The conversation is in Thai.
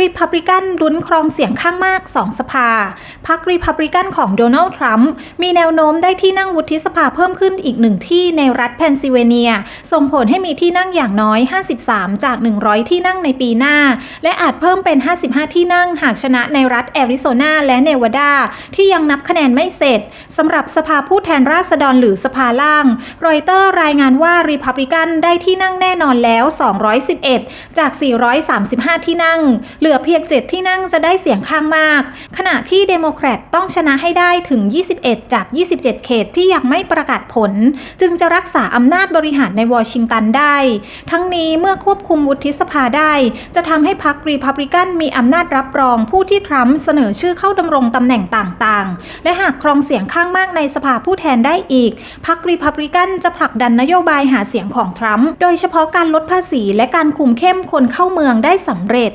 รีพับลิกันลุ้นครองเสียงข้างมาก2สภา พรรครีพับลิกันของโดนัลด์ทรัมป์มีแนวโน้มได้ที่นั่งวุฒิสภาเพิ่มขึ้นอีกหนึ่งที่ในรัฐเพนซิลเวเนีย ส่งผลให้มีที่นั่งอย่างน้อย 53 จาก 100 ที่นั่งในปีหน้า และอาจเพิ่มเป็น 55 ที่นั่งหากชนะในรัฐแอริโซนาและเนวาดา ที่ยังนับคะแนนไม่เสร็จสำหรับสภาผู้แทนราษฎรหรือสภาล่าง รอยเตอร์รายงานว่ารีพับลิกันได้ที่นั่งแน่นอนแล้ว 211 จาก 435 ที่นั่งหลือเพียง 7 ที่นั่งจะได้เสียงข้างมาก ขณะที่เดโมแครตต้องชนะให้ได้ถึง 21 จาก 27 เขตที่ยังไม่ประกาศผล จึงจะรักษาอำนาจบริหารในวอชิงตันได้ ทั้งนี้เมื่อควบคุมวุฒิสภาได้ จะทำให้พรรครีพับลิกันมีอำนาจรับรองผู้ที่ทรัมป์เสนอชื่อเข้าดำรงตำแหน่งต่างๆ และหากครองเสียงข้างมากในสภาผู้แทนได้อีก พรรครีพับลิกันจะผลักดันนโยบายหาเสียงของทรัมป์ โดยเฉพาะการลดภาษีและการคุมเข้มคนเข้าเมืองได้สำเร็จ